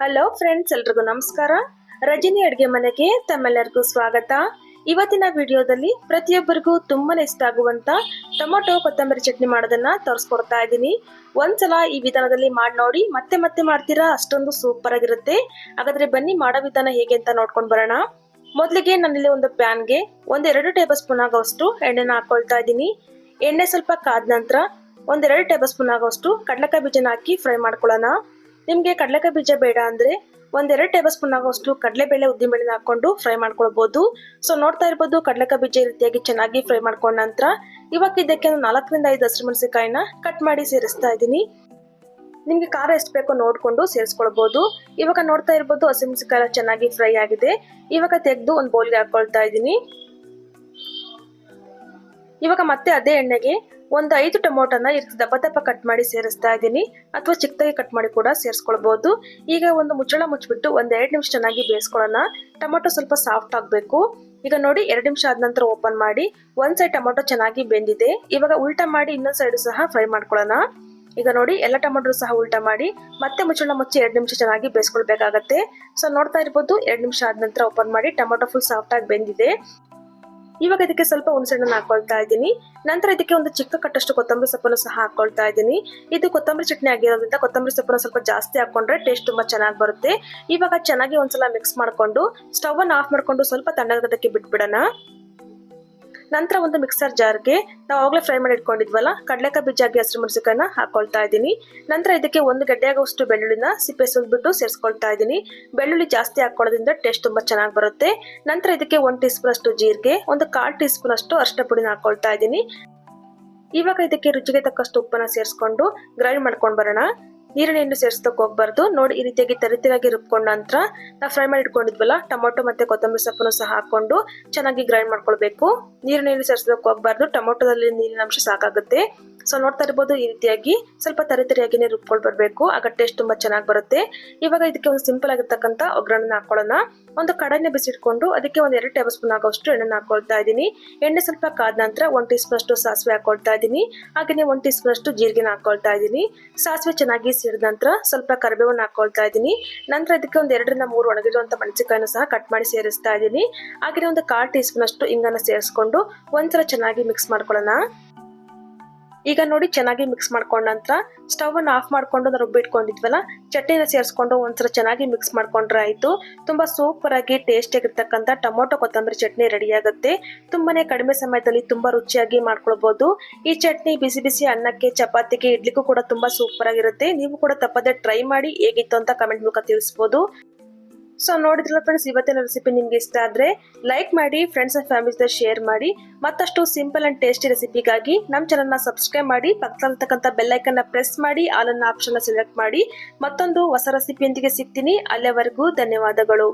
Hello friends ಎಲ್ರಿಗೂ ನಮಸ್ಕಾರ. ರಜನಿ ಅಡುಗೆ ಮನೆಗೆ ತಮ್ಮೆಲ್ಲರಿಗೂ ಸ್ವಾಗತ. ಇವತ್ತಿನ ವಿಡಿಯೋದಲ್ಲಿ ಪ್ರತಿಯೊಬ್ಬರಿಗೂ ತುಂಬಾನೇ ಇಷ್ಟ ಆಗುವಂತ ಟೊಮೊಟೊ ಕೊತ್ತಂಬರಿ ಚಟ್ನಿ ಮಾಡೋದನ್ನ ತೋರಿಸ್ಕೊಡ್ತಾ ಇದ್ದೀನಿ. ಒಂದ್ಸಲ ಈ ವಿಧಾನದಲ್ಲಿ ಮಾಡಿ ನೋಡಿ, ಮತ್ತೆ ಮತ್ತೆ ಮಾಡ್ತೀರಾ? ಅಷ್ಟೊಂದು ಸೂಪರ್ ಆಗಿರುತ್ತೆ. ಹಾಗಾದ್ರೆ ಬನ್ನಿ, ಮಾಡೋ ವಿಧಾನ ಹೇಗೆ ಅಂತ ನೋಡ್ಕೊಂಡು ಬರೋಣ. ಮೊದಲಿಗೆ ನಾನಿಲ್ಲಿ ಒಂದು ಪ್ಯಾನ್ಗೆ ಒಂದೆರಡು ಟೇಬಲ್ ಸ್ಪೂನ್ ಆಗೋಷ್ಟು ಎಣ್ಣೆನ ಹಾಕೊಳ್ತಾ ಇದ್ದೀನಿ. ಎಣ್ಣೆ ಸ್ವಲ್ಪ ಕಾದ ನಂತರ ಒಂದೆರಡು ಟೇಬಲ್ ಸ್ಪೂನ್ ಆಗೋಷ್ಟು ಕಡಲೆಕಾಯಿ ಬೀಜನ ಹಾಕಿ ಫ್ರೈ ಮಾಡ್ಕೊಳ್ಳೋಣ. ನಿಮಗೆ ಕಡಲೆಕಾಯಿ ಬೀಜ ಬೇಡ ಅಂದರೆ ಒಂದೆರಡು ಟೇಬಲ್ ಸ್ಪೂನ್ ಆಗೋಷ್ಟು ಕಡಲೆಬೇಳೆ ಉದ್ದಿನಬೇಳೆನ ಹಾಕೊಂಡು ಫ್ರೈ ಮಾಡ್ಕೊಳ್ಬೋದು. ಸೊ ನೋಡ್ತಾ ಇರ್ಬೋದು ಕಡಲೆಕಾಯಿ ಬೀಜ ರೀತಿಯಾಗಿ ಚೆನ್ನಾಗಿ ಫ್ರೈ ಮಾಡ್ಕೊಂಡ ನಂತರ ಇವಾಗ ಇದಕ್ಕೆ ನಾಲ್ಕರಿಂದ ಐದು ಹಸಿರು ಮೆಣಸಿನಕಾಯಿನ ಕಟ್ ಮಾಡಿ ಸೇರಿಸ್ತಾ ಇದ್ದೀನಿ. ನಿಮಗೆ ಖಾರ ಎಷ್ಟು ಬೇಕೋ ನೋಡಿಕೊಂಡು ಸೇರಿಸ್ಕೊಳ್ಬೋದು. ಇವಾಗ ನೋಡ್ತಾ ಇರ್ಬೋದು ಹಸಿಮೆಣಸಿನಕಾಯಿ ಚೆನ್ನಾಗಿ ಫ್ರೈ ಆಗಿದೆ. ಇವಾಗ ತೆಗೆದು ಒಂದು ಬೌಲ್ಗೆ ಹಾಕ್ಕೊಳ್ತಾ ಇದ್ದೀನಿ. ಇವಾಗ ಮತ್ತೆ ಅದೇ ಎಣ್ಣೆಗೆ ಒಂದು ಐದು ಟೊಮೊಟೊನ ದಪ್ಪ ದಪ್ಪ ಕಟ್ ಮಾಡಿ ಸೇರಿಸ್ತಾ ಇದ್ದೀನಿ. ಅಥವಾ ಚಿಕ್ಕದಾಗಿ ಕಟ್ ಮಾಡಿ ಕೂಡ ಸೇರಿಸ್ಕೊಳ್ಬೋದು. ಈಗ ಒಂದು ಮುಚ್ಚಳ ಮುಚ್ಚಿಬಿಟ್ಟು ಒಂದು ಎರಡು ನಿಮಿಷ ಚೆನ್ನಾಗಿ ಬೇಯಿಸ್ಕೊಳ್ಳೋಣ. ಟೊಮೊಟೊ ಸ್ವಲ್ಪ ಸಾಫ್ಟ್ ಆಗಬೇಕು. ಈಗ ನೋಡಿ ಎರಡು ನಿಮಿಷ ಆದ ನಂತರ ಓಪನ್ ಮಾಡಿ. ಒಂದ್ ಸೈಡ್ ಟೊಮೊಟೊ ಚೆನ್ನಾಗಿ ಬೆಂದಿದೆ. ಇವಾಗ ಉಲ್ಟಾ ಮಾಡಿ ಇನ್ನೊಂದು ಸೈಡ್ ಸಹ ಫ್ರೈ ಮಾಡ್ಕೊಳ್ಳೋಣ. ಈಗ ನೋಡಿ ಎಲ್ಲ ಟೊಮೊಟೊ ಸಹ ಉಲ್ಟಾ ಮಾಡಿ. ಮತ್ತೆ ಮುಚ್ಚಳ ಮುಚ್ಚಿ ಎರಡು ನಿಮಿಷ ಚೆನ್ನಾಗಿ ಬೇಯಿಸ್ಕೊಳ್ಬೇಕಾಗತ್ತೆ. ಸೊ ನೋಡ್ತಾ ಇರ್ಬೋದು, ಎರಡು ನಿಮಿಷ ಆದ ನಂತರ ಓಪನ್ ಮಾಡಿ. ಟೊಮೊಟೊ ಫುಲ್ ಸಾಫ್ಟ್ ಆಗಿ ಬೆಂದಿದೆ. ಇವಾಗ ಇದಕ್ಕೆ ಸ್ವಲ್ಪ ಹುಣಸೆಹಣ್ಣನ್ನು ಹಾಕೊಳ್ತಾ ಇದ್ದೀನಿ. ನಂತರ ಇದಕ್ಕೆ ಒಂದು ಚಿಕ್ಕ ಕಟ್ಟಷ್ಟು ಕೊತ್ತಂಬರಿ ಸೊಪ್ಪನ್ನು ಸಹ ಹಾಕೊಳ್ತಾ ಇದ್ದೀನಿ. ಇದು ಕೊತ್ತಂಬರಿ ಚಟ್ನಿ ಆಗಿರೋದ್ರಿಂದ ಕೊತ್ತಂಬರಿ ಸೊಪ್ಪನ್ನು ಸ್ವಲ್ಪ ಜಾಸ್ತಿ ಹಾಕೊಂಡ್ರೆ ಟೇಸ್ಟ್ ತುಂಬಾ ಚೆನ್ನಾಗಿ ಬರುತ್ತೆ. ಇವಾಗ ಚೆನ್ನಾಗಿ ಒಂದ್ಸಲ ಮಿಕ್ಸ್ ಮಾಡಿಕೊಂಡು ಸ್ಟವ್ ಅನ್ನು ಆಫ್ ಮಾಡಿಕೊಂಡು ಸ್ವಲ್ಪ ತಣ್ಣಗದಕ್ಕೆ ಬಿಟ್ಬಿಡೋಣ. ನಂತರ ಒಂದು ಮಿಕ್ಸರ್ ಜಾರ್ಗೆ ನಾವು ಆಗಲೇ ಫ್ರೈ ಮಾಡಿ ಇಟ್ಕೊಂಡಿದ್ವಲ್ಲ, ಕಡಲೆಕಾಯಿ ಬೀಜಾಗಿ ಹಸಿರು ಮೆಣಸಿಕಾಯನ್ನ ಹಾಕೊಳ್ತಾ ಇದ್ದೀನಿ. ನಂತರ ಇದಕ್ಕೆ ಒಂದು ಗಡ್ಡೆಯಾಗುವಷ್ಟು ಬೆಳ್ಳುಳ್ಳಿನ ಸಿಪ್ಪೆ ಸುಲ್ಬಿಟ್ಟು ಸೇರಿಸ್ಕೊಳ್ತಾ ಇದ್ದೀನಿ. ಬೆಳ್ಳುಳ್ಳಿ ಜಾಸ್ತಿ ಹಾಕೊಳ್ಳೋದ್ರಿಂದ ಟೇಸ್ಟ್ ತುಂಬಾ ಚೆನ್ನಾಗಿ ಬರುತ್ತೆ. ನಂತರ ಇದಕ್ಕೆ ಒಂದು ಟೀ ಸ್ಪೂನ್ ಜೀರಿಗೆ, ಒಂದು ಕಾಲು ಟೀ ಸ್ಪೂನ್ ಅಷ್ಟು ಅರಿಶಿನ ಪುಡಿನ ಹಾಕೊಳ್ತಾ ಇದ್ದೀನಿ. ಇವಾಗ ಇದಕ್ಕೆ ರುಚಿಗೆ ತಕ್ಕಷ್ಟು ಉಪ್ಪನ್ನು ಸೇರಿಸ್ಕೊಂಡು ಗ್ರೈಂಡ್ ಮಾಡ್ಕೊಂಡು ಬರೋಣ. ನೀರಿನ ಸೇರಿಸೋಕೆ ಹೋಗ್ಬಾರ್ದು. ನೋಡಿ, ಈ ರೀತಿಯಾಗಿ ತರಿತರಾಗಿ ರುಬ್ಕೊಂಡ ನಂತರ ನಾವು ಫ್ರೈ ಮಾಡಿ ಇಟ್ಕೊಂಡಿದ್ವಲ್ಲ, ಟೊಮೊಟೊ ಮತ್ತೆ ಕೊತ್ತಂಬರಿ ಸೊಪ್ಪನ್ನು ಸಹ ಹಾಕೊಂಡು ಚೆನ್ನಾಗಿ ಗ್ರೈಂಡ್ ಮಾಡ್ಕೊಳ್ಬೇಕು. ನೀರಿನ ಸೇರಿಸೋಕೆ ಹೋಗ್ಬಾರ್ದು. ಟೊಮೊಟೊದಲ್ಲಿ ನೀರಿನ ಅಂಶ ಸಾಕಾಗುತ್ತೆ. ಸೊ ನೋಡ್ತಾ ಇರ್ಬೋದು, ಈ ರೀತಿಯಾಗಿ ಸ್ವಲ್ಪ ತರಿತರಿಯಾಗಿನೇ ರುಬ್ಕೊಂಡು ಬರಬೇಕು. ಆಗ ಟೇಸ್ಟ್ ತುಂಬಾ ಚೆನ್ನಾಗಿ ಬರುತ್ತೆ. ಇವಾಗ ಇದಕ್ಕೆ ಒಂದು ಸಿಂಪಲ್ ಆಗಿರ್ತಕ್ಕಂಥ ಒಗ್ಗರಣೆ ಹಾಕೊಳ್ಳೋಣ. ಒಂದು ಕಡಾಯಿನ ಬಿಸಿಟ್ಕೊಂಡು ಅದಕ್ಕೆ ಒಂದು ಎರಡು ಟೇಬಲ್ ಸ್ಪೂನ್ ಆಗೋಷ್ಟು ಎಣ್ಣೆ ಹಾಕೊಳ್ತಾ ಇದ್ದೀನಿ. ಎಣ್ಣೆ ಸ್ವಲ್ಪ ಕಾದ ನಂತರ ಒಂದು ಟೀ ಸ್ಪೂನ್ ಸಾಸಿವೆ ಹಾಕೊಳ್ತಾ ಇದ್ದೀನಿ. ಹಾಗೆಯೇ ಒಂದು ಟೀ ಸ್ಪೂನ್ ಜೀರಿಗೆನ ಹಾಕೊಳ್ತಾ ಇದ್ದೀನಿ. ಸಾಸಿವೆ ಚೆನ್ನಾಗಿ ಸಿಡಿದ ನಂತರ ಸ್ವಲ್ಪ ಕರಿಬೇವನ್ನು ಹಾಕೊಳ್ತಾ ಇದ್ದೀನಿ. ನಂತರ ಅದಕ್ಕೆ ಒಂದು ಎರಡರಿಂದ ಮೂರು ಒಣಗಿರುವಂಥ ಮೆಣಸಿನಕಾಯಿನ ಸಹ ಕಟ್ ಮಾಡಿ ಸೇರಿಸ್ತಾ ಇದ್ದೀನಿ. ಹಾಗೆಯೇ ಒಂದು ಕಾಲು ಟೀ ಸ್ಪೂನ್ ಅಷ್ಟು ಸೇರಿಸ್ಕೊಂಡು ಒಂದ್ಸಲ ಚೆನ್ನಾಗಿ ಮಿಕ್ಸ್ ಮಾಡ್ಕೊಳ್ಳೋಣ. ಈಗ ನೋಡಿ ಚೆನ್ನಾಗಿ ಮಿಕ್ಸ್ ಮಾಡ್ಕೊಂಡ ನಂತರ ಸ್ಟವ್ ಅನ್ನು ಆಫ್ ಮಾಡ್ಕೊಂಡು ರುಬ್ಬಿಟ್ಕೊಂಡಿದ್ವಲ್ಲ ಚಟ್ನಿನ ಸೇರಿಸ್ಕೊಂಡು ಒಂದ್ಸಲ ಚೆನ್ನಾಗಿ ಮಿಕ್ಸ್ ಮಾಡ್ಕೊಂಡ್ರೆ ಆಯಿತು. ತುಂಬಾ ಸೂಪರ್ ಆಗಿ ಟೇಸ್ಟ್ ಆಗಿರ್ತಕ್ಕಂಥ ಟೊಮೊಟೊ ಕೊತ್ತಂಬರಿ ಚಟ್ನಿ ರೆಡಿ ಆಗುತ್ತೆ. ತುಂಬಾನೇ ಕಡಿಮೆ ಸಮಯದಲ್ಲಿ ತುಂಬಾ ರುಚಿಯಾಗಿ ಮಾಡ್ಕೊಳ್ಬಹುದು ಈ ಚಟ್ನಿ ಬಿಸಿ ಬಿಸಿ ಅನ್ನಕ್ಕೆ, ಚಪಾತಿಗೆ, ಇಡ್ಲಿಗೂ ಕೂಡ ತುಂಬಾ ಸೂಪರ್ ಆಗಿರುತ್ತೆ. ನೀವು ಕೂಡ ತಪ್ಪದೆ ಟ್ರೈ ಮಾಡಿ ಹೇಗಿತ್ತು ಅಂತ ಕಮೆಂಟ್ ಮೂಲಕ ತಿಳಿಸ್ಬೋದು. ಸೊ ನೋಡಿದ್ರಲ್ಲ ಫ್ರೆಂಡ್ಸ್ ಇವತ್ತಿನ ರೆಸಿಪಿ ನಿಮ್ಗೆ ಇಷ್ಟ ಆದ್ರೆ ಲೈಕ್ ಮಾಡಿ ಫ್ರೆಂಡ್ಸ್ ಅಂಡ್ ಫ್ಯಾಮಿಲಿ ಜೊತೆ ಶೇರ್ ಮಾಡಿ. ಮತ್ತಷ್ಟು ಸಿಂಪಲ್ ಅಂಡ್ ಟೇಸ್ಟಿ ರೆಸಿಪಿಗಾಗಿ ನಮ್ಮ ಚಾನಲ್ನ ಸಬ್ಸ್ಕ್ರೈಬ್ ಮಾಡಿ ಪಕ್ಕದಲ್ಲಿರ್ತಕ್ಕಂಥ ಬೆಲ್ಲೈಕನ್ನ ಪ್ರೆಸ್ ಮಾಡಿ ಆಲನ್ನ ಆಪ್ಷನ್ನ ಆಪ್ಷನ್ ಸೆಲೆಕ್ಟ್ ಮಾಡಿ. ಮತ್ತೊಂದು ಹೊಸ ರೆಸಿಪಿಯೊಂದಿಗೆ ಸಿಗ್ತೀನಿ. ಅಲ್ಲಿವರೆಗೂ ಧನ್ಯವಾದಗಳು.